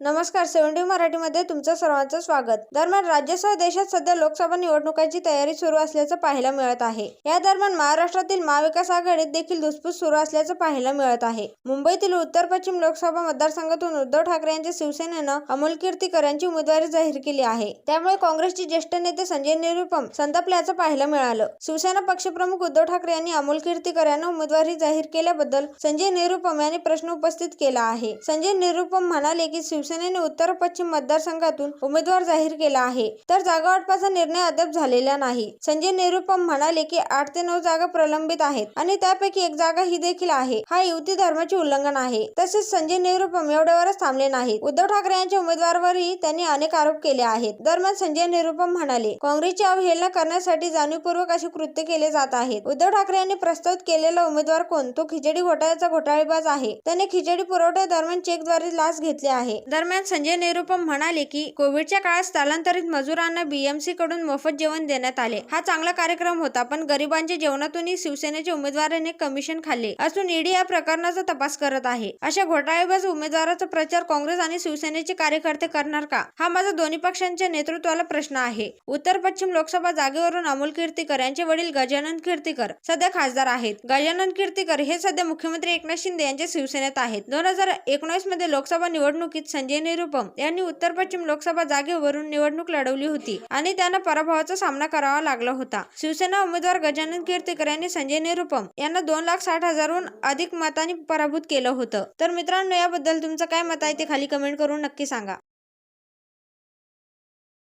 नमस्कार सेव्हन्टी मराठीमध्ये तुमचं सर्वांचं स्वागत. दरम्यान राज्यासह देशात सध्या लोकसभा निवडणुकांची तयारी सुरू असल्याचं पाहायला मिळत आहे. या दरम्यान महाराष्ट्रातील महाविकास आघाडीत देखील धुसफूस सुरू असल्याचं पाहायला मिळत आहे. मुंबईतील उत्तर पश्चिम लोकसभा मतदारसंघातून उद्धव ठाकरे यांच्या शिवसेनेनं अमोल कीर्तीकर यांची उमेदवारी जाहीर केली आहे. त्यामुळे काँग्रेसचे ज्येष्ठ नेते संजय निरुपम संतापल्याचं पाहायला मिळालं. शिवसेना पक्षप्रमुख उद्धव ठाकरे यांनी अमोल कीर्तीकर यांना उमेदवारी जाहीर केल्याबद्दल संजय निरुपम यांनी प्रश्न उपस्थित केला आहे. संजय निरुपम म्हणाले की शिवसेनेने उत्तर पश्चिम मतदारसंघातून उमेदवार जाहीर केला आहे. तर जागा वाटपाचा निर्णय अद्याप झालेला नाही. संजय निरुपम म्हणाले की आठ ते नऊ जागा प्रलंबित आहेत आणि त्यापैकी एक जागा ही देखील आहे. हा युती धर्माचे उल्लंघन आहे. तसेच संजय निरुपम एवढ्यावरच थांबले नाहीत. उद्धव ठाकरे यांच्या उमेदवारावरही त्यांनी अनेक आरोप केले आहेत. दरम्यान संजय निरुपम म्हणाले काँग्रेसची अवहेलना करण्यासाठी जाणीवपूर्वक असे कृत्य केले जात आहेत. उद्धव ठाकरे यांनी प्रस्तावित केलेला उमेदवार कोण? तो खिचडी घोटाळ्याचा घोटाळेबाज आहे. त्याने खिचडी पुरवठ्यादरम्यान चेकद्वारे लाच घेतली आहे. दरम्यान संजय निरुपम म्हणाले की कोविडच्या काळात स्थलांतरित मजुरांना बीएमसी कडून मोफत जेवण देण्यात आले. हा चांगला कार्यक्रम होता पण गरिबांच्या जेवणातूनही शिवसेनेच्या उमेदवाराने कमिशन खाल्ले असून ईडी या प्रकरणाचा तपास करत आहे. अशा घोटाळेबाज उमेदवाराचा प्रचार काँग्रेस आणि शिवसेनेचे कार्यकर्ते करणार का? हा माझा दोन्ही पक्षांच्या नेतृत्वाला प्रश्न आहे. उत्तर पश्चिम लोकसभा जागेवरून अमोल कीर्तीकर यांचे वडील गजानन कीर्तीकर सध्या खासदार आहेत. गजानन कीर्तीकर हे सध्या मुख्यमंत्री एकनाथ शिंदे यांच्या शिवसेनेत आहेत. दोन हजार एकोणीसमध्ये लोकसभा निवडणुकीत संजय निरुपम यांनी उत्तर पश्चिम लोकसभा जागेवरून निवडणूक लढवली होती आणि त्यांना पराभवाचा सामना करावा लागला होता. शिवसेना उमेदवार गजानन कीर्तीकर यांनी संजय निरुपम यांना दोन लाख साठ हजारहून अधिक मतांनी पराभूत केलं होतं. तर मित्रांनो याबद्दल तुमचं काय मत आहे ते खाली कमेंट करून नक्की सांगा.